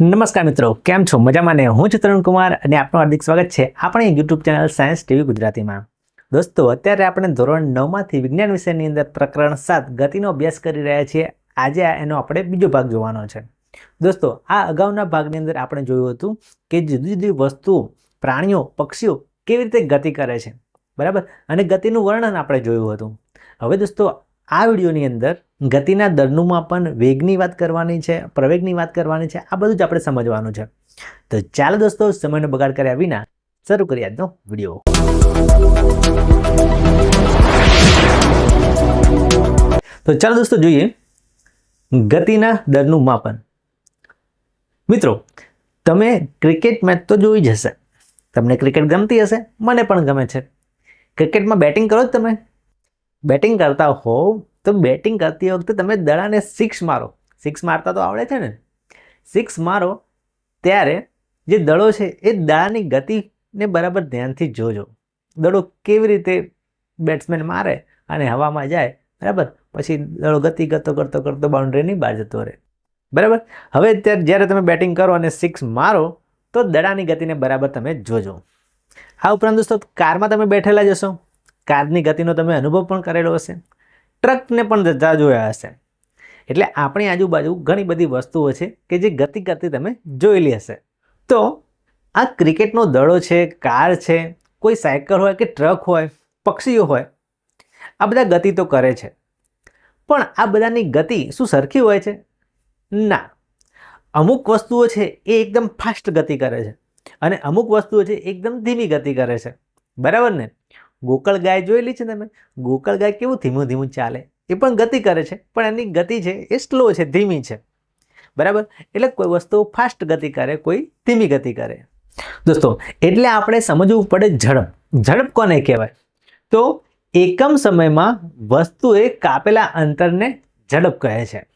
નમસ્કાર મિત્રો, કેમ છો? મજામાં ને? હું છું તરુણ કુમાર અને આપનું હાર્દિક સ્વાગત છે આપણી યુટ્યુબ ચેનલ સાયન્સ ટીવી ગુજરાતીમાં. દોસ્તો, અત્યારે આપણે ધોરણ નવમાંથી વિજ્ઞાન વિષયની અંદર પ્રકરણ સાત ગતિનો અભ્યાસ કરી રહ્યા છીએ. આજે એનો આપણે બીજો ભાગ જોવાનો છે. દોસ્તો, આ અગાઉના ભાગની અંદર આપણે જોયું હતું કે જુદી જુદી વસ્તુઓ, પ્રાણીઓ, પક્ષીઓ કેવી રીતે ગતિ કરે છે. બરાબર? અને ગતિનું વર્ણન આપણે જોયું હતું. હવે દોસ્તો, આ વિડીયોની અંદર ગતિના દરનું માપન, વેગની વાત કરવાની છે, પ્રવેગની વાત કરવાની છે, આ બધું જ આપણે સમજવાનું છે. તો ચાલો દોસ્તો, સમયનો બગાડ કર્યા વિના શરૂ કરીએ આજનો વીડિયો. તો ચાલો દોસ્તો જોઈએ ગતિના દરનું માપન. મિત્રો, તમે ક્રિકેટ મેચ તો જોઈ જ હશે. તમને ક્રિકેટ ગમતી હશે, મને પણ ગમે છે. ક્રિકેટમાં બેટિંગ કરો જ તમે. બેટિંગ કરતા હોવ તો બેટિંગ કરતી વખતે તમે દડાને સિક્સ મારો. સિક્સ મારતા તો આવડે છે ને? સિક્સ મારો ત્યારે જે દડો છે એ દડાની ગતિને બરાબર ધ્યાનથી જોજો. દડો કેવી રીતે બેટ્સમેન મારે અને હવામાં જાય, બરાબર? પછી દડો ગતિ કરતો કરતો કરતો બાઉન્ડ્રીની બહાર જતો રહે. બરાબર? હવે ત્યારે જ્યારે તમે બેટિંગ કરો અને સિક્સ મારો, તો દડાની ગતિને બરાબર તમે જોજો. આ ઉપરાંત દોસ્તો, કારમાં તમે બેઠેલા જશો કારની ગતિનો તમે અનુભવ પણ કરેલો હશે. ટ્રકને પણ જતા જોયા હશે. એટલે આપણી આજુબાજુ ઘણી બધી વસ્તુઓ છે કે જે ગતિ કરતી તમે જોયેલી હશે. તો આ ક્રિકેટનો દડો છે, કાર છે, કોઈ સાયકલ હોય કે ટ્રક હોય, પક્ષીઓ હોય, આ બધા ગતિ તો કરે છે. પણ આ બધાની ગતિ શું સરખી હોય છે? ના. અમુક વસ્તુઓ છે એ એકદમ ફાસ્ટ ગતિ કરે છે અને અમુક વસ્તુઓ છે એકદમ ધીમી ગતિ કરે છે. બરાબર ને? ગોકળ ગાય જોયેલી છે તમે? ગોકળ ગાય કેવું ધીમું ધીમું ચાલે? એ પણ ગતિ કરે છે, પણ એની ગતિ છે એ સ્લો છે, ધીમી છે. બરાબર? એટલે કોઈ વસ્તુ ફાસ્ટ ગતિ કરે, કોઈ ધીમી ગતિ કરે. દોસ્તો, એટલે આપણે સમજવું પડે ઝડપ. ઝડપ કોને કહેવાય? તો એકમ સમયમાં વસ્તુએ કાપેલા અંતરને ઝડપ કહે છે.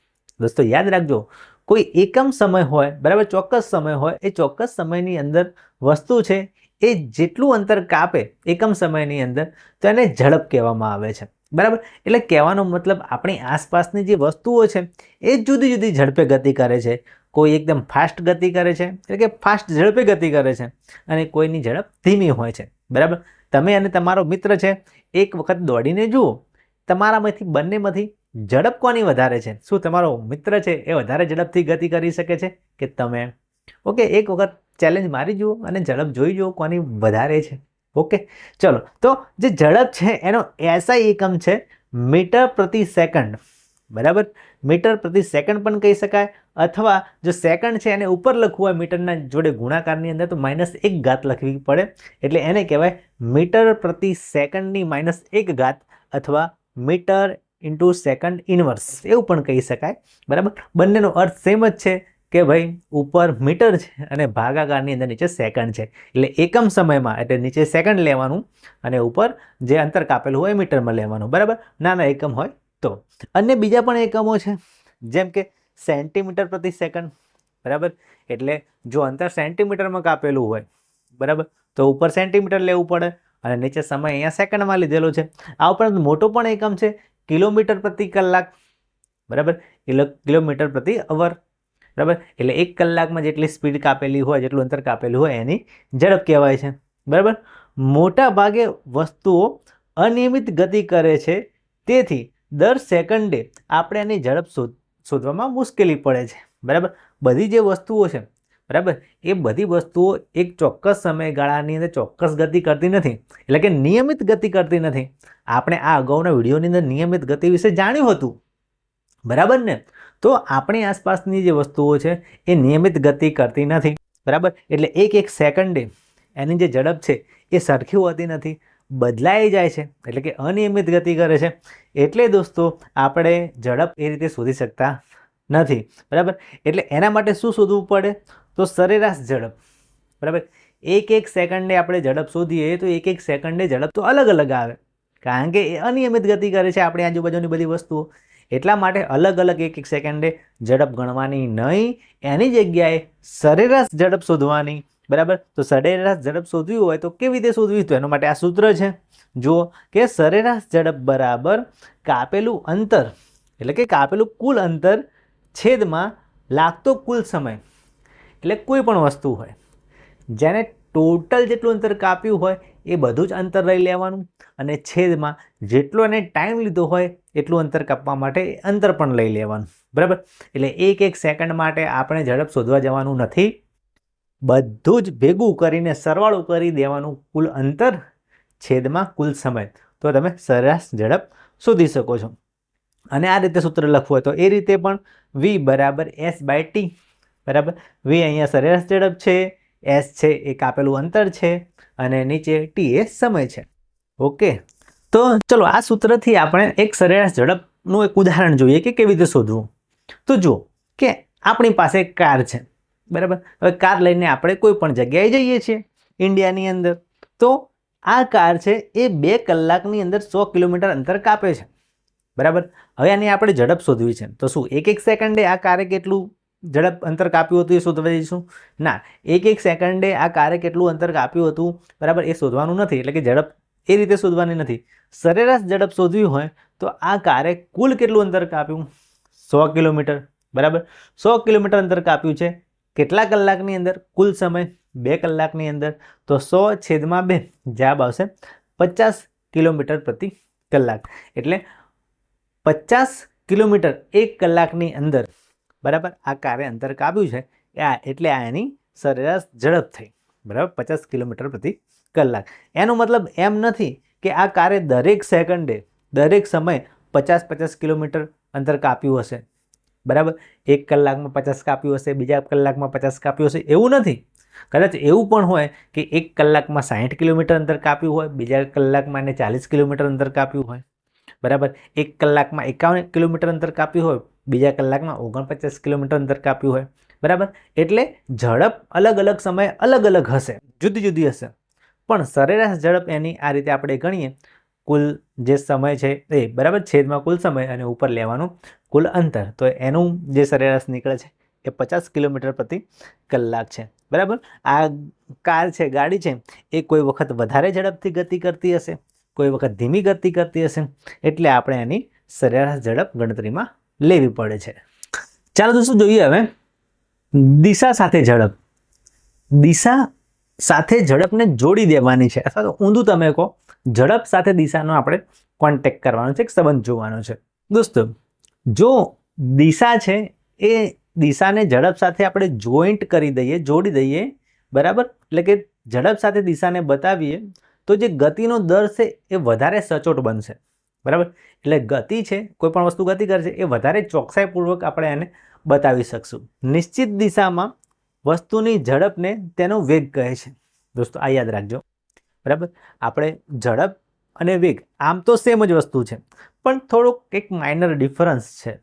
દોસ્તો, યાદ રાખજો, કોઈ એકમ સમય હોય, બરાબર, ચોક્કસ સમય હોય, એ ચોક્કસ સમયની અંદર વસ્તુ છે એ જેટલું અંતર કાપે એકમ સમયની અંદર, તો એને ઝડપ કહેવામાં આવે છે. બરાબર? એટલે કહેવાનો મતલબ આપણી આસપાસની જે વસ્તુઓ છે, એ જુદી જુદી ઝડપે ગતિ કરે છે. કોઈ એકદમ ફાસ્ટ ગતિ કરે છે, એટલે કે ફાસ્ટ ઝડપે ગતિ કરે છે અને કોઈની ઝડપ ધીમી હોય છે. બરાબર? તમે અને તમારો મિત્ર છે, એક વખત દોડીને જુઓ, તમારામાંથી બંનેમાંથી ઝડપ કોની વધારે છે? શું તમારો મિત્ર છે, એ વધારે ઝડપથી ગતિ કરી શકે છે કે તમે? ઓકે, એક વખત ચેલેન્જ મારી જુઓ અને ઝડપ જોઈ જુઓ કોની વધારે છે. ઓકે, ચલો, તો જે ઝડપ છે એનો એસઆઈ એકમ છે મીટર પ્રતિ સેકન્ડ. બરાબર? મીટર પ્રતિ સેકન્ડ પણ કહી શકાય અથવા જો સેકન્ડ છે એને ઉપર લખવું હોય મીટરના જોડે ગુણાકારની અંદર તો માઇનસ એક ઘાત લખવી પડે. એટલે એને કહેવાય મીટર પ્રતિ સેકન્ડની માઇનસ એક ઘાત અથવા મીટર ઇન્ટુ સેકન્ડ ઇનવર્સ. એવું પણ કહી શકાય. બરાબર? બંનેનો અર્થ સેમ જ છે. કે ભાઈ, ઉપર મીટર છે અને ભાગાકારની અંદર નીચે સેકન્ડ છે. એટલે એકમ સમયમાં, એટલે નીચે સેકન્ડ લેવાનું અને ઉપર જે અંતર કાપેલું હોય મીટરમાં લેવાનું. બરાબર? નાના એકમ હોય તો. અન્ય બીજા પણ એકમો છે. જેમ કે સેન્ટીમીટર પ્રતિ સેકન્ડ. બરાબર? એટલે જો અંતર સેન્ટીમીટરમાં કાપેલું હોય, બરાબર? તો ઉપર સેન્ટીમીટર લેવું પડે અને નીચે સમય અહીંયા સેકન્ડમાં લીધેલો છે. આ ઉપરાંત મોટો પણ એકમ છે, કિલોમીટર પ્રતિ કલાક. બરાબર? કિલો, કિલોમીટર પ્રતિ અવર. બરાબર? એટલે એક કલાકમાં જેટલી સ્પીડ કાપેલી હોય, જેટલું અંતર કાપેલું હોય, એની ઝડપ કહેવાય છે. બરાબર? મોટા ભાગે વસ્તુઓ અનિયમિત ગતિ કરે છે. તેથી દર સેકન્ડે આપણે એની ઝડપ શોધ, શોધવામાં મુશ્કેલી પડે છે. બરાબર? બધી જે વસ્તુઓ છે, બરાબર? એ બધી વસ્તુઓ એક ચોક્કસ સમયગાળાની અંદર ચોક્કસ ગતિ કરતી નથી. એટલે કે નિયમિત ગતિ કરતી નથી. આપણે આ અગાઉના વિડીયોની અંદર નિયમિત ગતિ વિશે જાણ્યું હતું. બરાબર ને? તો આપણી આસપાસની જે વસ્તુઓ છે એ નિયમિત ગતિ કરતી નથી, બરાબર? એટલે એક એક સેકન્ડે એની જે ઝડપ છે એ સરખી હોતી નથી, બદલાઈ જાય છે, એટલે કે અનિયમિત ગતિ કરે છે. એટલે દોસ્તો, આપણે ઝડપ એ રીતે શોધી શકતા નથી, બરાબર? એટલે એના માટે શું શોધવું પડે? તો સરેરાશ ઝડપ, બરાબર? એક એક સેકન્ડે આપણે ઝડપ શોધીએ તો એક એક સેકન્ડે ઝડપ તો અલગ અલગ આવે, કારણ કે એ અનિયમિત ગતિ કરે છે આપણી આજુબાજુની બધી વસ્તુઓ. એટલા માટે અલગ અલગ એક એક સેકન્ડે ઝડપ ગણવાની નહીં, એની જગ્યાએ સરેરાશ ઝડપ શોધવાની, બરાબર? તો સરેરાશ ઝડપ શોધવી હોય તો કેવી રીતે શોધવી તો એના માટે આ સૂત્ર છે. જુઓ કે સરેરાશ ઝડપ બરાબર કાપેલું અંતર, એટલે કે કાપેલું કુલ અંતર છેદમાં લાગતો કુલ સમય, એટલે કોઈ પણ વસ્તુ હોય, જેને ટોટલ જેટલું અંતર કાપ્યું હોય એ બધું જ અંતર લઈ લેવાનું, અને છેદમાં જેટલો એને ટાઈમ લીધો હોય એટલું અંતર કાપવા માટે અંતર પણ લઈ લેવાનું. બરાબર? એટલે એક એક સેકન્ડ માટે આપણે ઝડપ શોધવા જવાનું નથી. બધું જ ભેગું કરીને સરવાળું કરી દેવાનું કુલ અંતર છેદમાં કુલ સમય. તો તમે સરેરાશ ઝડપ શોધી શકો છો. અને આ રીતે સૂત્ર લખવું હોય તો એ રીતે પણ વી બરાબર એસ બાય ટી બરાબર? વી અહીંયા સરેરાશ ઝડપ છે એસ છે એ કાપેલું અંતર છે, અને નીચે ટી એ સમય છે. ઓકે? તો ચલો, આ સૂત્રથી આપણે એક સરેરાશ ઝડપનું એક ઉદાહરણ જોઈએ કે કેવી રીતે શોધવું. તો જુઓ કે આપણી પાસે કાર છે, બરાબર? હવે કાર લઈને આપણે કોઈ પણ જગ્યાએ જઈએ છીએ ઇન્ડિયાની અંદર. તો આ કાર છે, એ બે કલાકની અંદર સો કિલોમીટર અંતર કાપે છે, બરાબર? હવે આની આપણે ઝડપ શોધવી છે. તો શું, એક એક સેકન્ડે આ કારે કેટલું ઝડપ અંતર કાપ્યું હતું એ શોધવા જઈશું? ના, એક એક સેકન્ડે આ કારે કેટલું અંતર કાપ્યું હતું, બરાબર? એ શોધવાનું નથી, એટલે કે ઝડપ એ રીતે શોધવાની નથી. સરેરાશ ઝડપ શોધવી હોય તો આ કારે કુલ કેટલું અંતર કાપ્યું? સો કિલોમીટર. બરાબર? સો કિલોમીટર અંતર કાપ્યું છે. કેટલા કલાકની અંદર? કુલ સમય બે કલાકની અંદર. તો સો છેદમાં બે જવાબ આવશે પચાસ કિલોમીટર પ્રતિ કલાક. એટલે પચાસ કિલોમીટર એક કલાકની અંદર, બરાબર? આ કારે અંતર કાપ્યું છે. આ, એટલે આ એની સરેરાશ ઝડપ થઈ. બરાબર? પચાસ કિલોમીટર પ્રતિ કલાક. એનો મતલબ એમ નથી કે આ કારે દરેક સેકન્ડે, દરેક સમય પચાસ પચાસ કિલોમીટર અંતર કાપ્યું હશે. બરાબર? એક કલાકમાં પચાસ કાપ્યું હશે, બીજા કલાકમાં પચાસ કાપ્યું હશે, એવું નથી. કદાચ એવું પણ હોય કે એક કલાકમાં સાહીઠ કિલોમીટર અંતર કાપ્યું હોય, બીજા કલાકમાં એને ચાલીસ કિલોમીટર અંતર કાપ્યું હોય. બરાબર? એક કલાકમાં એકાવન કિલોમીટર અંતર કાપ્યું હોય, બીજા કલાકમાં ઓગણપચાસ કિલોમીટર અંતર કાપ્યું હોય. બરાબર? એટલે ઝડપ અલગ અલગ સમયે અલગ અલગ હશે. જુદી જુદી હશે. પણ સરેરાશ ઝડપ એની આ રીતે આપણે ગણીએ, કુલ જે સમય છે એ બરાબર છેદમાં કુલ સમય અને ઉપર લેવાનું કુલ અંતર. તો એનું જે સરેરાશ નીકળે છે એ પચાસ કિલોમીટર પ્રતિ કલાક છે. બરાબર? આ કાર છે, ગાડી છે, એ કોઈ વખત વધારે ઝડપથી ગતિ કરતી હશે, કોઈ વખત ધીમી ગતિ કરતી હશે, એટલે આપણે એની સરેરાશ ઝડપ ગણતરીમાં લેવી પડે છે. ચાલો દોસ્તો, જોઈએ હવે દિશા સાથે ઝડપ. દિશા સાથે ઝડપને જોડી દેવાની છે. અથવા તો ઊંધું તમે કહો, ઝડપ સાથે દિશાનો આપણે કોન્ટેક્ટ કરવાનો છે, એક સંબંધ જોવાનો છે. દોસ્તો, જો દિશા છે, એ દિશાને ઝડપ સાથે આપણે જોઈન્ટ કરી દઈએ, જોડી દઈએ, બરાબર? એટલે કે ઝડપ સાથે દિશાને બતાવીએ, તો જે ગતિનો દર છે, એ વધારે સચોટ બનશે. બરાબર? એટલે ગતિ છે, કોઈ પણ વસ્તુ ગતિ કરશે, એ વધારે ચોકસાઈપૂર્વક આપણે એને બતાવી શકશું. નિશ્ચિત દિશામાં વસ્તુની ઝડપને તેનો વેગ કહે છે. દોસ્તો, આ યાદ રાખજો. બરાબર? આપણે ઝડપ અને વેગ, આમ તો સેમ જ વસ્તુ છે. પણ થોડુંક એક માઇનર ડિફરન્સ છે.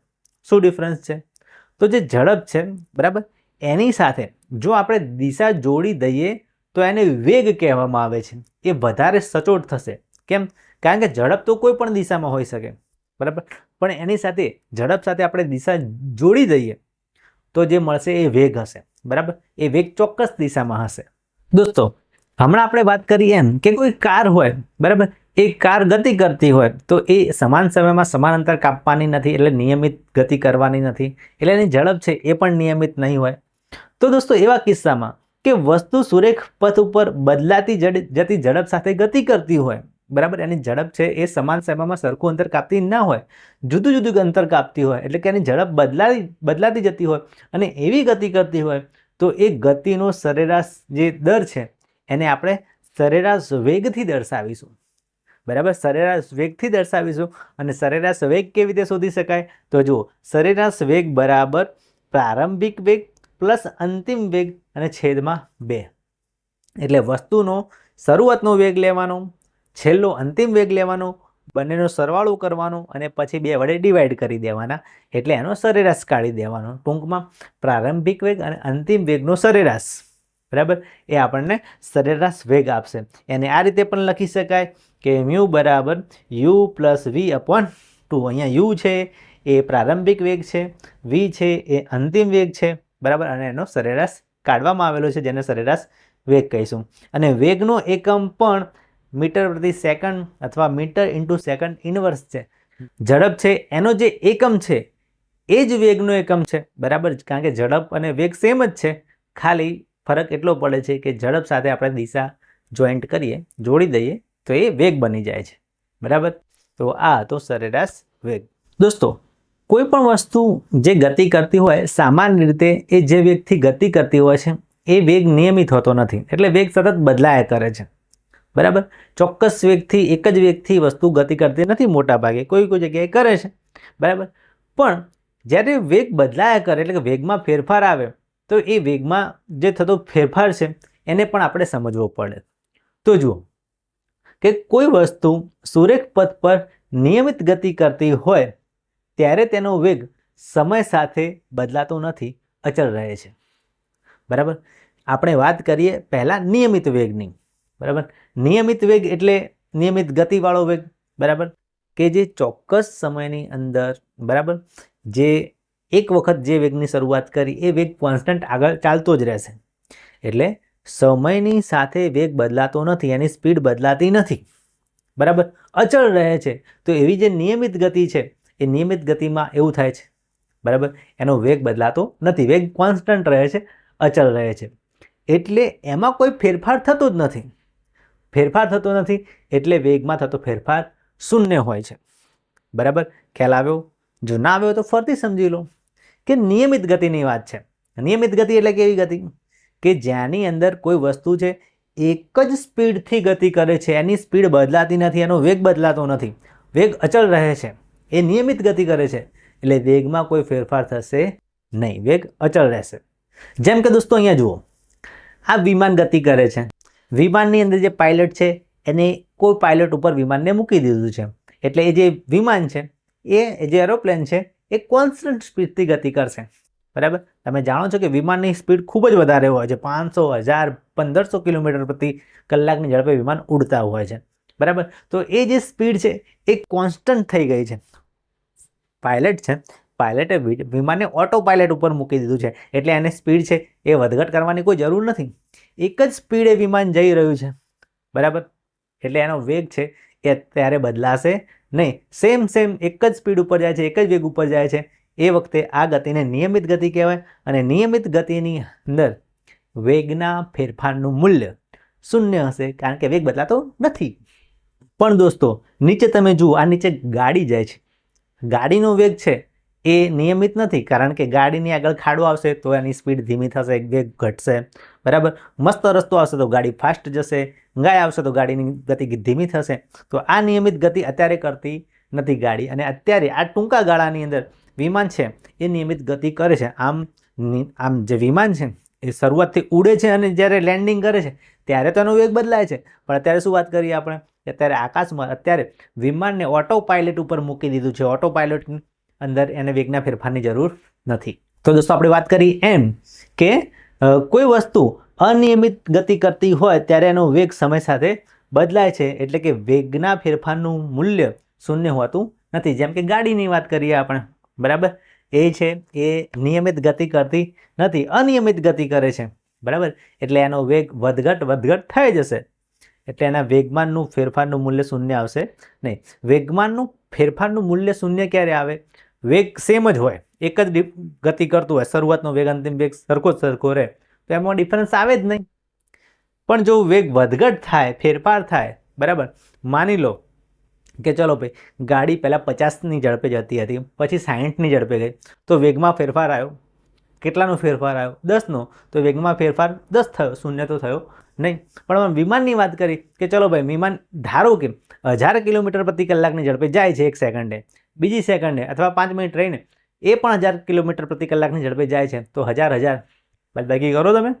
શું ડિફરન્સ છે? તો જે ઝડપ છે, બરાબર? એની સાથે જો આપણે દિશા જોડી દઈએ, તો એને વેગ કહેવામાં આવે છે. એ વધારે સચોટ થશે. કેમ? કારણ કે ઝડપ તો કોઈ પણ દિશામાં હોઈ શકે. બરાબર? પણ એની સાથે, ઝડપ સાથે આપણે દિશા જોડી દઈએ, તો જે મળશે એ વેગ હશે. બરાબર? એ વેગ ચોક્કસ દિશામાં હશે. દોસ્તો, હમણાં આપણે વાત કરી એમ કે કોઈ કાર હોય, બરાબર? એ કાર ગતિ કરતી હોય, તો એ સમાન સમયમાં સમાન કાપવાની નથી, એટલે નિયમિત ગતિ કરવાની નથી, એટલે એની ઝડપ છે એ પણ નિયમિત નહીં હોય. તો દોસ્તો, એવા કિસ્સામાં કે વસ્તુ સુરેખ પથ ઉપર બદલાતી જતી ઝડપ સાથે ગતિ કરતી હોય બરાબર? એની ઝડપ છે એ સમાન સમયમાં સરખું અંતર કાપતી ના હોય, જુદું જુદું અંતર કાપતી હોય, એટલે કે એની ઝડપ બદલાતી બદલાતી જતી હોય અને એવી ગતિ કરતી હોય, તો એ ગતિનો સરેરાશ જે દર છે એને આપણે સરેરાશ વેગથી દર્શાવીશું. બરાબર? સરેરાશ વેગથી દર્શાવીશું અને સરેરાશ વેગ કેવી રીતે શોધી શકાય? તો જુઓ, સરેરાશ વેગ બરાબર પ્રારંભિક વેગ પ્લસ અંતિમ વેગ અને છેદમાં બે. એટલે વસ્તુનો શરૂઆતનો વેગ લેવાનો છેલ્લો અંતિમ વેગ લેવાનો, બંનેનો સરવાળો કરવાનો અને પછી બે વડે ડિવાઈડ કરી દેવાના. એટલે એનો સરેરાશ કાઢી દેવાનો ટૂંકમાં. પ્રારંભિક વેગ અને અંતિમ વેગનો સરેરાશ. બરાબર? એ આપણને સરેરાશ વેગ આપશે. એને આ રીતે પણ લખી શકાય કે મ્યુ બરાબર u plus v upon two. અહીંયા યુ છે, એ પ્રારંભિક વેગ છે, વી છે, એ અંતિમ વેગ છે. બરાબર? અને એનો સરેરાશ કાઢવામાં આવેલો છે, જેને સરેરાશ વેગ કહીશું. અને વેગનો એકમ પણ મીટર પ્રતિ સેકન્ડ અથવા મીટર ઇન્ટુ સેકન્ડ ઇનવર્સ છે. ઝડપ છે, એનો જે એકમ છે, એ જ વેગનો એકમ છે. બરાબર કારણ કે ઝડપ અને વેગ સેમ જ છે. ખાલી ફરક એટલો પડે છે કે ઝડપ સાથે આપણે દિશા જોઈન્ટ કરીએ, જોડી દઈએ, તો એ વેગ બની જાય છે. બરાબર? તો આ હતો સરેરાશ વેગ. દોસ્તો, કોઈ પણ વસ્તુ જે ગતિ કરતી હોય, સામાન્ય રીતે એ જે વેગથી ગતિ કરતી હોય છે, એ વેગ નિયમિત હોતો નથી. એટલે વેગ સતત બદલાયા કરે છે. બરાબર? ચોક્કસ વેગથી, એક જ વેગથી વસ્તુ ગતિ કરતી નથી મોટા ભાગે કોઈ કોઈ જગ્યાએ કરે છે. બરાબર? પણ જ્યારે વેગ બદલાયા કરે, એટલે કે વેગમાં ફેરફાર આવે, તો એ વેગમાં જે થતો ફેરફાર છે, એને પણ આપણે સમજવો પડે. તો જુઓ, કે કોઈ વસ્તુ સુરેખ પથ પર નિયમિત ગતિ કરતી હોય, ત્યારે તેનો વેગ સમય સાથે બદલાતો નથી, અચળ રહે છે. બરાબર? આપણે વાત કરીએ પહેલાં નિયમિત વેગની. બરાબર? નિયમિત વેગ એટલે નિયમિત ગતિવાળો વેગ, બરાબર? કે જે ચોક્કસ સમયની અંદર, બરાબર? જે એક વખત જે વેગની શરૂઆત કરી, એ વેગ કોન્સ્ટન્ટ આગળ ચાલતો જ રહેશે. એટલે સમયની સાથે વેગ બદલાતો નથી, એની સ્પીડ બદલાતી નથી. બરાબર? અચળ રહે છે. તો એવી જે નિયમિત ગતિ છે, એ નિયમિત ગતિમાં એવું થાય છે. બરાબર? એનો વેગ બદલાતો નથી. વેગ કોન્સ્ટન્ટ રહે છે, અચળ રહે છે. એટલે એમાં કોઈ ફેરફાર થતો જ નથી. ફેરફાર થતો નથી એટલે વેગમાં થતો ફેરફાર શૂન્ય હોય છે. બરાબર? ખ્યાલ આવ્યો? જો ના આવ્યો તો ફરતી સમજી લો કે નિયમિત ગતિની વાત છે. નિયમિત ગતિ એટલે કેવી ગતિ? કે જ્યાંની અંદર કોઈ વસ્તુ છે, એક જ સ્પીડથી ગતિ કરે છે, એની સ્પીડ બદલાતી નથી, એનો વેગ બદલાતો નથી. વેગ અચળ રહે છે. એ નિયમિત ગતિ કરે છે. એટલે વેગમાં કોઈ ફેરફાર થશે નહીં. વેગ અચળ રહેશે. જેમ કે દોસ્તો, અહીંયા જુઓ. આ વિમાન ગતિ કરે છે. વિમાનની અંદર જે પાયલટ છે, એને કોઈ પાયલટ ઉપર વિમાનને મૂકી દીધું છે. એટલે એ જે વિમાન છે, એ જે એરોપ્લેન છે, એ કોન્સ્ટન્ટ સ્પીડથી ગતિ કરશે. બરાબર? તમે જાણો છો કે વિમાનની સ્પીડ ખૂબ જ વધારે હોય છે. પાંચસો, હજાર, પંદરસો કિલોમીટર પ્રતિ કલાકની ઝડપે વિમાન ઉડતા હોય છે. બરાબર? તો એ જે સ્પીડ છે, એ કોન્સ્ટન્ટ થઈ ગઈ છે. પાયલટ છે પાયલટે વિમાનને ઓટો પાયલટ ઉપર મૂકી દીધું છે. એટલે એની સ્પીડ છે, એ વધઘટ કરવાની કોઈ જરૂર નથી. એક જ સ્પીડે વિમાન જઈ રહ્યું છે. બરાબર? એટલે એનો વેગ છે એ અત્યારે બદલાશે નહીં. સેમ સેમ એક જ સ્પીડ ઉપર જાય છે, એક જ વેગ ઉપર જાય છે. એ વખતે આ ગતિને નિયમિત ગતિ કહેવાય અને નિયમિત ગતિની અંદર વેગના ફેરફારનું મૂલ્ય શૂન્ય હશે કારણ કે વેગ બદલાતો નથી. પણ દોસ્તો, નીચે તમે જુઓ, આ નીચે ગાડી જાય છે. ગાડીનો વેગ છે એ નિયમિત નથી, કારણ કે ગાડીની આગળ ખાડો આવશે તો એની સ્પીડ ધીમી થશે વેગ ઘટશે. બરાબર? મસ્ત રસ્તો આવશે તો ગાડી ફાસ્ટ જશે, ગાય આવશે તો ગાડીની ગતિ ધીમી થશે. તો આ નિયમિત ગતિ અત્યારે કરતી નથી ગાડી અને અત્યારે આ ટૂંકા ગાળાની અંદર વિમાન છે, એ નિયમિત ગતિ કરે છે. આમ આમ જે વિમાન છે, એ શરૂઆતથી ઉડે છે અને જ્યારે લેન્ડિંગ કરે છે, ત્યારે તો એનો વેગ બદલાય છે. પણ અત્યારે શું વાત કરીએ આપણે? અત્યારે આકાશમાં અત્યારે વિમાનને ઓટો પાયલટ ઉપર મૂકી દીધું છે. ઓટો પાયલટ અંદર એને વેગના ફેરફારની જરૂર નથી. તો દોસ્તો, આપણે વાત કરી એમ કે કોઈ વસ્તુ અનિયમિત ગતિ કરતી હોય ત્યારે એનો વેગ સમય સાથે બદલાય છે એટલે કે વેગના ફેરફારનું મૂલ્ય શૂન્ય હોતું નથી. જેમ કે ગાડીની વાત કરીએ આપણે, બરાબર? એ છે એ નિયમિત ગતિ કરતી નથી, અનિયમિત ગતિ કરે છે, બરાબર? એટલે એનો વેગ વધઘટ વધઘટ થઈ જશે. એટલે એના વેગમાનનું ફેરફારનું મૂલ્ય શૂન્ય આવશે નહીં. વેગમાનનું ફેરફારનું મૂલ્ય શૂન્ય ક્યારે આવે? વેગ સેમ જ હોય. એક જ ગતિ કરતું હોય, શરૂઆતનો વેગ, અંતિમ વેગ સરખો જ સરખો રહે, તો એમાં ડિફરન્સ આવે જ નહીં. પણ જો વેગ વધઘટ થાય, ફેરફાર થાય, બરાબર? માની લો કે ચલો ભાઈ, ગાડી પહેલાં પચાસની ઝડપે જતી હતી, પછી સાહીઠની ઝડપે ગઈ, તો વેગમાં ફેરફાર આવ્યો. કેટલાનો ફેરફાર આવ્યો? દસનો. તો વેગમાં ફેરફાર દસ થયો, શૂન્ય તો થયો નહીં. પણ વિમાનની વાત કરી કે ચલો ભાઈ, વિમાન ધારો કે હજાર કિલોમીટર પ્રતિ કલાકની ઝડપે જાય છે એક સેકન્ડે બીજી સેકન્ડે અથવા પાંચ મિનિટ રહીને એ પણ હજાર કિલોમીટર પ્રતિ કલાકની ઝડપે જાય છે, તો હજાર હજાર બાદબાકી કરો તમે.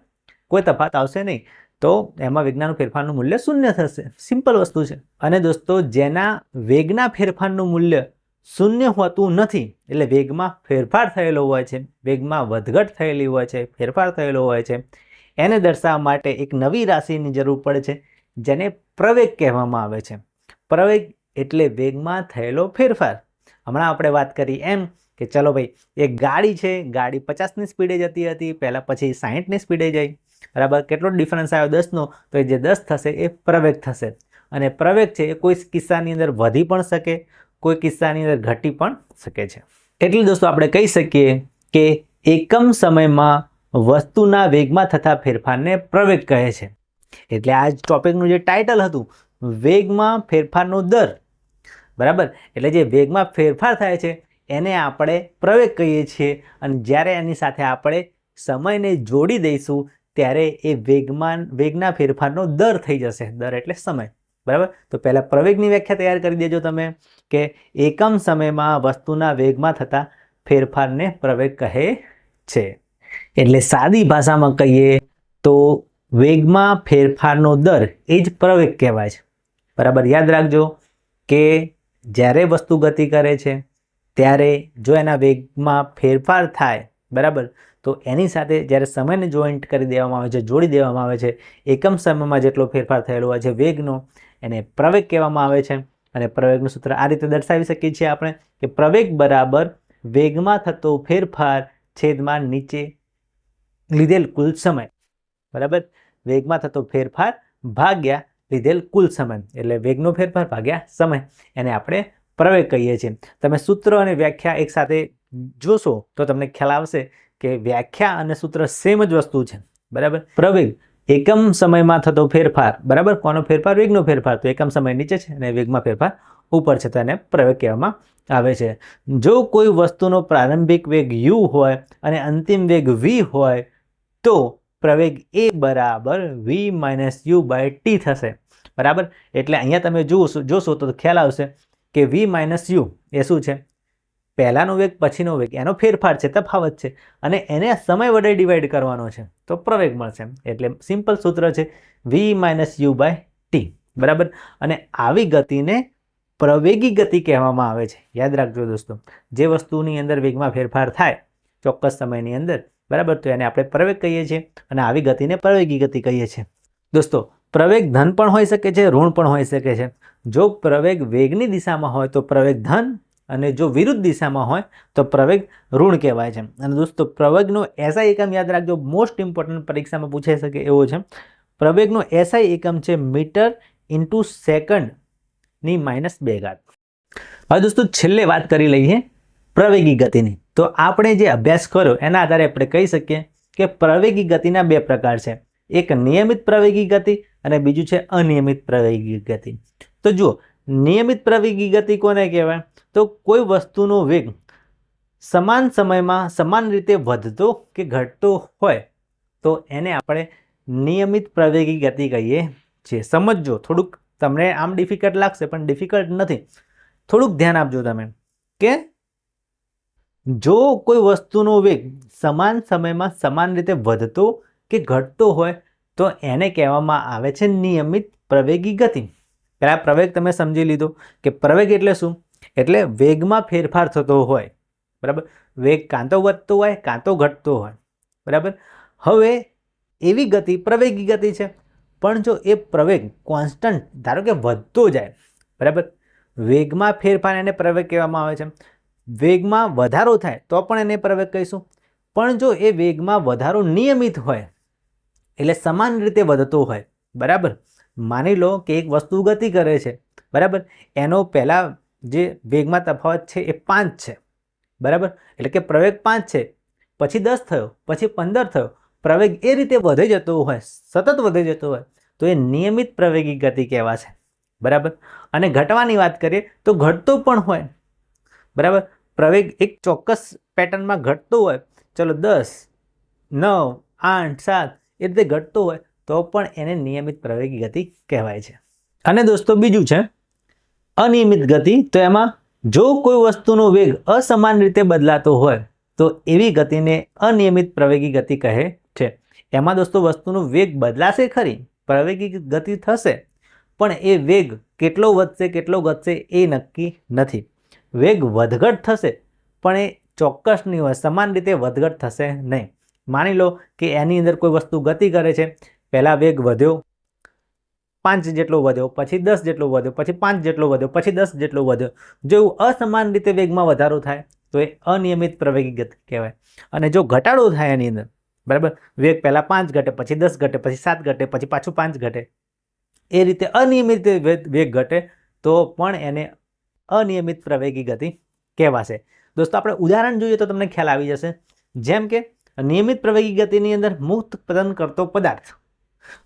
કોઈ તફાત આવશે નહીં. તો એમાં વેગના ફેરફારનું મૂલ્ય શૂન્ય થશે. સિમ્પલ વસ્તુ છે. અને દોસ્તો, જેના વેગના ફેરફારનું મૂલ્ય શૂન્ય હોતું નથી, એટલે વેગમાં ફેરફાર થયેલો હોય છે, વેગમાં વધઘટ થયેલી હોય છે, ફેરફાર થયેલો હોય છે, એને દર્શાવવા માટે એક નવી રાશિની જરૂર પડે છે, જેને પ્રવેગ કહેવામાં આવે છે. પ્રવેગ એટલે વેગમાં થયેલો ફેરફાર. હમણાં આપણે વાત કરી એમ કે ચલો ભાઈ એક ગાડી છે, ગાડી પચાસની સ્પીડે જતી હતી, પહેલાં પછી સાહીઠની સ્પીડે જઈ. બરાબર? કેટલો ડિફરન્સ આવ્યો દસનો? તો એ જે દસ થશે, એ પ્રવેગ થશે. અને પ્રવેગ છે, એ કોઈ કિસ્સાની અંદર વધી પણ શકે, કોઈ કિસ્સાની અંદર ઘટી પણ શકે છે. એટલે દોસ્તો, આપણે કહી શકીએ કે એકમ સમયમાં વસ્તુના વેગમાં થતા ફેરફારને પ્રવેગ કહે છે. એટલે આ ટોપિકનું જે ટાઇટલ હતું, વેગમાં ફેરફારનો દર. બરાબર? એટલે જે વેગમાં ફેરફાર થાય છે, એને આપણે પ્રવેગ કહીએ છીએ. અને જ્યારે એની સાથે આપણે સમયને જોડી દઈશું, ત્યારે એ વેગમાન, વેગના ફેરફારનો દર થઈ જશે. દર એટલે સમય. બરાબર? તો પહેલાં પ્રવેગની વ્યાખ્યા તૈયાર કરી દેજો તમે, કે એકમ સમયમાં વસ્તુના વેગમાં થતા ફેરફારને પ્રવેગ કહે છે. એટલે સાદી ભાષામાં કહીએ તો વેગમાં ફેરફારનો દર એ જ પ્રવેગ કહેવાય છે. બરાબર? યાદ રાખજો કે જ્યારે વસ્તુ ગતિ કરે છે, ત્યારે જો એના વેગમાં ફેરફાર થાય, બરાબર? તો એની સાથે જ્યારે સમયને જોઈન્ટ કરી દેવામાં આવે છે, જોડી દેવામાં આવે છે, એકમ સમયમાં જેટલો ફેરફાર થયેલો હોય છે વેગનો, એને પ્રવેગ કહેવામાં આવે છે. અને પ્રવેગનું સૂત્ર આ રીતે દર્શાવી શકીએ છીએ આપણે કે પ્રવેગ બરાબર વેગમાં થતો ફેરફાર છેદમાં નીચે લીધેલ કુલ સમય, બરાબર? વેગમાં થતો ફેરફાર ભાગ્યા લીધેલ કુલ સમય, એટલે વેગનો ફેરફાર ભાગ્યા સમય. એને આપણે પ્રવેગ કહીએ છીએ. તમે સૂત્ર અને વ્યાખ્યા એકસાથે જોશો તો તમને ખ્યાલ આવશે કે વ્યાખ્યા અને સૂત્ર સેમ જ વસ્તુ છે. બરાબર? પ્રવેગ, એકમ સમયમાં થતો ફેરફાર. બરાબર? કોનો ફેરફાર? વેગનો ફેરફાર. તો એકમ સમય નીચે છે અને વેગમાં ફેરફાર ઉપર છે. તો એને પ્રવેગ કહેવામાં આવે છે. જો કોઈ વસ્તુનો પ્રારંભિક વેગ યુ હોય અને અંતિમ વેગ વી હોય તો પ્રવેગ એ બરાબર v minus u by t થશે. બરાબર? એટલે અહીંયા તમે જોશો જોશો તો ખ્યાલ આવશે કે વી માઇનસ યુ એ શું છે? પહેલાંનો વેગ, પછીનો વેગ. એનો ફેરફાર છે, તફાવત છે. અને એને સમય વડે ડિવાઈડ કરવાનો છે. તો પ્રવેગ મળશે એટલે સિમ્પલ સૂત્ર છે v minus u by t બરાબર? અને આવી ગતિને પ્રવેગી ગતિ કહેવામાં આવે છે. યાદ રાખજો દોસ્તો. જે વસ્તુની અંદર વેગમાં ફેરફાર થાય, ચોક્કસ સમયની અંદર બરાબર? તો એને આપણે પ્રવેગ કહીએ છીએ અને આવી ગતિને પ્રવેગી ગતિ કહીએ છીએ. દોસ્તો, પ્રવેગ ધન પણ હોઈ શકે છે, ઋણ પણ હોઈ શકે છે. જો પ્રવેગ વેગની દિશામાં હોય તો પ્રવેગ ધન અને જો વિરુદ્ધ દિશામાં હોય તો પ્રવેગ ઋણ કહેવાય છે. અને દોસ્તો, પ્રવેગનો એસઆઈ એકમ યાદ રાખજો. મોસ્ટ ઇમ્પોર્ટન્ટ પરીક્ષામાં પૂછાઈ શકે એવો છે. પ્રવેગનો એસઆઈ એકમ છે મીટર ઇન્ટુ સેકન્ડની માઇનસ બે ઘાત. હવે દોસ્તો, છેલ્લે વાત કરી લઈએ પ્રવેગી ગતિની. તો આપણે જે અભ્યાસ કર્યો, એના આધારે આપણે કહી શકીએ કે પ્રવેગી ગતિના બે પ્રકાર છે. એક નિયમિત પ્રવેગી ગતિ અને બીજું છે અનિયમિત પ્રવેગી ગતિ. તો જુઓ, નિયમિત પ્રવેગી ગતિ કોને કહેવાય? તો કોઈ વસ્તુનો વેગ સમાન સમયમાં સમાન રીતે વધતો કે ઘટતો હોય, તો એને આપણે નિયમિત પ્રવેગી ગતિ કહીએ છીએ. સમજજો, થોડુંક તમને આમ ડિફિકલ્ટ લાગશે, પણ ડિફિકલ્ટ નથી. થોડુંક ધ્યાન આપજો તમે કે જો કોઈ વસ્તુનો વેગ સમાન સમયમાં સમાન રીતે વધતો કે ઘટતો હોય, તો એને કહેવામાં આવે છે નિયમિત પ્રવેગી ગતિ. પહેલાં પ્રવેગ તમે સમજી લીધો કે પ્રવેગ એટલે શું? એટલે વેગમાં ફેરફાર થતો હોય. બરાબર? વેગ કાં તો વધતો હોય, કાં તો ઘટતો હોય. બરાબર? હવે એવી ગતિ, પ્રવેગી ગતિ છે. પણ જો એ પ્રવેગ કોન્સ્ટન્ટ, ધારો કે વધતો જાય, બરાબર? વેગમાં ફેરફાર એને પ્રવેગ કહેવામાં આવે છે. વેગમાં વધારો થાય, તો પણ એને પ્રવેગ કહીશું. પણ જો એ વેગમાં વધારો નિયમિત હોય, એટલે સમાન રીતે વધતો હોય, બરાબર? માની લો કે એક વસ્તુ ગતિ કરે છે, બરાબર? એનો પહેલાં જે વેગમાં તફાવત છે એ પાંચ છે, બરાબર? એટલે કે પ્રવેગ પાંચ છે, પછી દસ થયો, પછી પંદર થયો, પ્રવેગ એ રીતે વધી જતો હોય, સતત વધી જતો હોય, તો એ નિયમિત પ્રવેગી ગતિ કહેવાશે, બરાબર? અને ઘટવાની વાત કરીએ તો ઘટતો પણ હોય, બરાબર? પ્રવેગ એક ચોક્કસ પેટર્નમાં ઘટતો હોય, ચલો દસ, નવ, આઠ, સાત, એ રીતે ઘટતો હોય, તો પણ એને નિયમિત પ્રવેગી ગતિ કહેવાય છે. અને દોસ્તો બીજું છે, અનિયમિત ગતિ, તો એમાં જો કોઈ વસ્તુનો વેગ અસમાન રીતે બદલાતો હોય, તો એવી ગતિને અનિયમિત પ્રવેગી ગતિ કહે છે. એમાં દોસ્તો વસ્તુનો વેગ બદલાશે ખરી, પ્રવેગી ગતિ થશે, પણ એ વેગ કેટલો વધશે, કેટલો ઘટશે એ નક્કી નથી. વેગ વધઘટ થશે, પણ એ ચોક્કસ નહીં હોય સમાન રીતે વધઘટ થશે નહીં. માની લો કે એની અંદર કોઈ વસ્તુ ગતિ કરે છે, પહેલાં વેગ વધ્યો, પાંચ જેટલો વધ્યો, પછી દસ જેટલો વધ્યો, પછી પાંચ જેટલો વધ્યો, પછી દસ જેટલો વધ્યો. જો એવું અસમાન રીતે વેગમાં વધારો થાય, તો એ અનિયમિત પ્રવેગી ગતિ કહેવાય. અને જો ઘટાડો થાય એની અંદર, બરાબર? વેગ પહેલાં પાંચ ઘટે, પછી દસ ઘટે, પછી સાત ઘટે, પછી પાછું પાંચ ઘટે. એ રીતે અનિયમિત વેગ ઘટે, તો પણ એને અનિયમિત પ્રવેગી ગતિ કહેવાશે. દોસ્તો, આપણે ઉદાહરણ જોઈએ તો તમને ખ્યાલ આવી જશે. જેમ કે, નિયમિત પ્રવેગી ગતિની અંદર મુક્ત પતન કરતો પદાર્થ.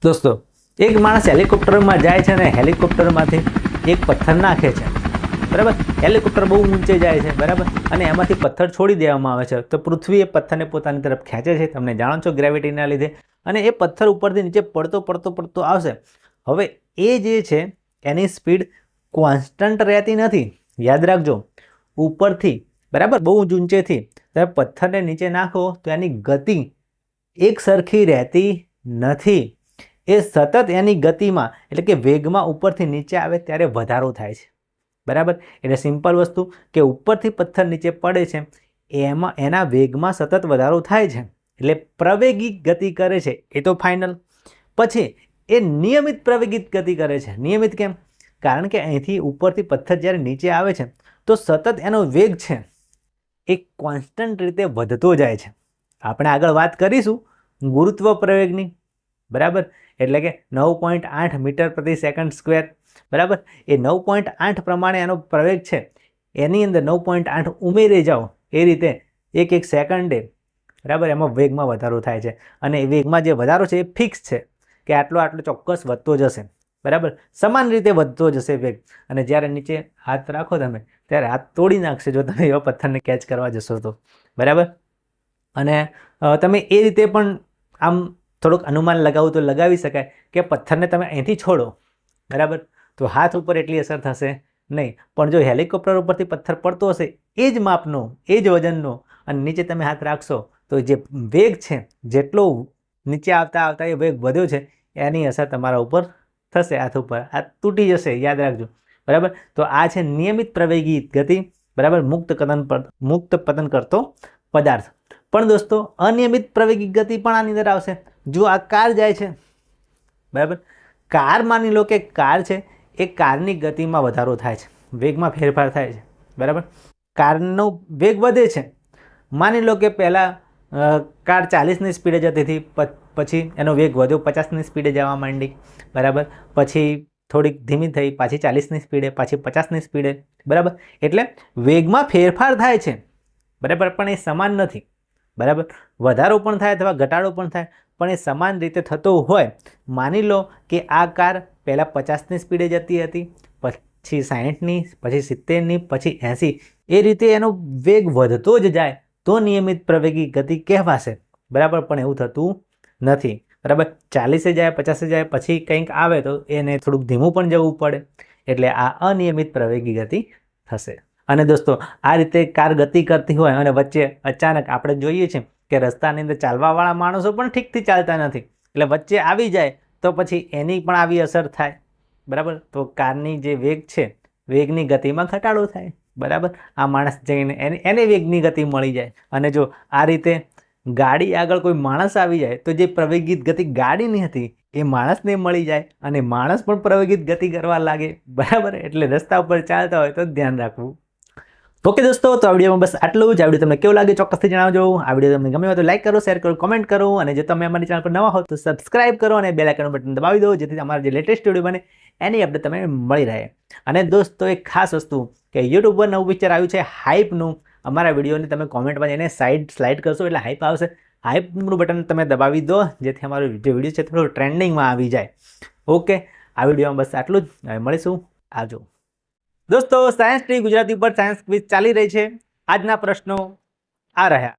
દોસ્તો, એક માણસ હેલિકોપ્ટરમાં જાય છે અને હેલિકોપ્ટરમાંથી એક પથ્થર નાખે છે. બરાબર? હેલિકોપ્ટર બહુ ઊંચે જાય છે, બરાબર? અને એમાંથી પથ્થર છોડી દેવામાં આવે છે. તો પૃથ્વી એ પથ્થરને પોતાની તરફ ખેંચે છે. તમને જાણો છો ગ્રેવિટીના લીધે. અને એ પથ્થર ઉપરથી નીચે પડતો પડતો પડતો આવશે. હવે એ જે છે, એની સ્પીડ કોન્સ્ટન્ટ રહેતી નથી. યાદ રાખજો, ઉપરથી, બરાબર, બહુ ઊંચેથી તમે પથ્થરને નીચે નાખો, તો એની ગતિ એક સરખી રહેતી નથી. એ સતત એની ગતિમાં, એટલે કે વેગમાં ઉપરથી નીચે આવે ત્યારે વધારો થાય છે. બરાબર? એટલે સિમ્પલ વસ્તુ કે ઉપરથી પથ્થર નીચે પડે છે, એમાં, એના વેગમાં સતત વધારો થાય છે. એટલે પ્રવેગી ગતિ કરે છે, એ તો ફાઇનલ પછી, એ નિયમિત પ્રવેગિત ગતિ કરે છે. નિયમિત કેમ? કારણ કે અહીંથી ઉપરથી પથ્થર જ્યારે નીચે આવે છે, તો સતત એનો વેગ છે એ કોન્સ્ટન્ટ રીતે વધતો જાય છે. આપણે આગળ વાત કરીશું ગુરુત્વ પ્રવેગની બરાબર? એટલે કે નવ પોઈન્ટ આઠ મીટર પ્રતિ સેકન્ડ સ્ક્વેર, બરાબર? એ નવ પોઈન્ટ આઠ પ્રમાણે એનો પ્રવેગ છે. એની અંદર નવ પોઈન્ટ આઠ ઉમેરી જાઓ, એ રીતે એક એક સેકન્ડે, બરાબર? એમાં વેગમાં વધારો થાય છે. અને એ વેગમાં જે વધારો છે એ ફિક્સ છે, કે આટલો આટલો ચોક્કસ વધતો જશે. બરાબર? સમાન રીતે વધતો જશે વેગ. અને જ્યારે નીચે હાથ રાખો તમે, ત્યારે હાથ તોડી નાખશે જો તમે એવા પથ્થરને કેચ કરવા જશો તો. બરાબર? અને તમે એ રીતે પણ આમ થોડુંક અનુમાન લગાવવું તો લગાવી શકાય કે પથ્થરને તમે અહીંથી છોડો. બરાબર? તો હાથ ઉપર એટલી અસર થશે નહીં. પણ જો હેલિકોપ્ટર ઉપરથી પથ્થર પડતો હશે, એ જ માપનો, એ જ વજનનો, અને નીચે તમે હાથ રાખશો, તો જે વેગ છે, જેટલો નીચે આવતા આવતા એ વેગ વધ્યો છે, એની અસર તમારા ઉપર થશે હાથ ઉપર. આ તૂટી જશે, યાદ રાખજો. બરાબર? તો આ છે નિયમિત પ્રવેગી ગતિ. બરાબર? મુક્ત કદન પર, મુક્ત પતન કરતો પદાર્થ. પણ દોસ્તો, અનિયમિત પ્રવેગી ગતિ પણ આની અંદર આવશે. જો આ કાર જાય છે, બરાબર? કાર માની લો કે કાર છે, એ કારની ગતિમાં વધારો થાય છે. વેગમાં ફેરફાર થાય છે. બરાબર? કારનો વેગ વધે છે. માની લો કે પહેલાં કાર ચાલીસની સ્પીડે જતી હતી પછી એનો વેગ વધ્યો, પચાસની સ્પીડે જવા માંડી, બરાબર? પછી થોડીક ધીમી થઈ, પાછી ચાલીસની સ્પીડે, પાછી પચાસની સ્પીડે, બરાબર? એટલે વેગમાં ફેરફાર થાય છે, બરાબર? પણ એ સમાન નથી, બરાબર? વધારો પણ થાય અથવા ઘટાડો પણ થાય, પણ એ સમાન રીતે થતો હોય. માની લો કે આ કાર પહેલાં પચાસની સ્પીડે જતી હતી, પછી સાહીઠની, પછી સિત્તેરની, પછી એંસી, એ રીતે એનો વેગ વધતો જ જાય, તો નિયમિત પ્રવેગી ગતિ કહેવાશે, બરાબર? પણ એવું થતું નથી. બરાબર? ચાલીસે જાય, પચાસે જાય, પછી કંઈક આવે તો એને થોડુંક ધીમું પણ જવું પડે. એટલે આ અનિયમિત પ્રવેગી ગતિ થશે. અને દોસ્તો, આ રીતે કાર ગતિ કરતી હોય અને વચ્ચે અચાનક આપણે જોઈએ છીએ કે રસ્તાની અંદર ચાલવાવાળા માણસો પણ ઠીકથી ચાલતા નથી. એટલે વચ્ચે આવી જાય તો પછી એની પણ આવી અસર થાય. બરાબર? તો કારની જે વેગ છે, વેગની ગતિમાં ઘટાડો થાય. બરાબર? આ માણસ જઈને એને એને વેગની ગતિ મળી જાય. અને જો આ રીતે ગાડી આગળ કોઈ માણસ આવી જાય તો જે પ્રવેગિત ગતિ ગાડીની હતી એ માણસને મળી જાય અને માણસ પણ પ્રવેગિત ગતિ કરવા લાગે. બરાબર? એટલે રસ્તા ઉપર ચાલતા હોય તો ધ્યાન રાખવું. ઓકે દોસ્તો, તો આ વિડીયોમાં બસ આટલું જ. આ વીડિયો તમને કેવું લાગે ચોક્કસથી જણાવજો. આ વીડિયો તમને ગમે હોય તો લાઈક કરો શેર કરો કોમેન્ટ કરો અને જો તમે અમારી ચેનલ પર નવા હો તો સબસ્ક્રાઇબ કરો અને બેલ આઇકન બટન દબાવી દો જેથી અમારા જે લેટેસ્ટ વીડિયો બને એની અપડેટ તમને મળી રહે. અને દોસ્તો, એક ખાસ વસ્તુ કે યુટ્યુબ પર નવું પિક્ચર આવ્યું છે હાઇપનું અમારા વિડીયોને તમે કોમેન્ટમાં જઈને સાઈડ સ્લાઇડ કરશો એટલે હાઇપ આવશે. હાઇપનું બટન તમે દબાવી દો, જેથી અમારો જે વીડિયો છે થોડો ટ્રેન્ડિંગમાં આવી જાય. ઓકે આ વિડીયોમાં બસ આટલું જ. મળીશું આવજો. દોસ્તો સાયન્સ ટ્રી ગુજરાતી પર સાયન્સ ક્વિઝ ચાલી રહી છે. આજના પ્રશ્નો આ રહ્યા.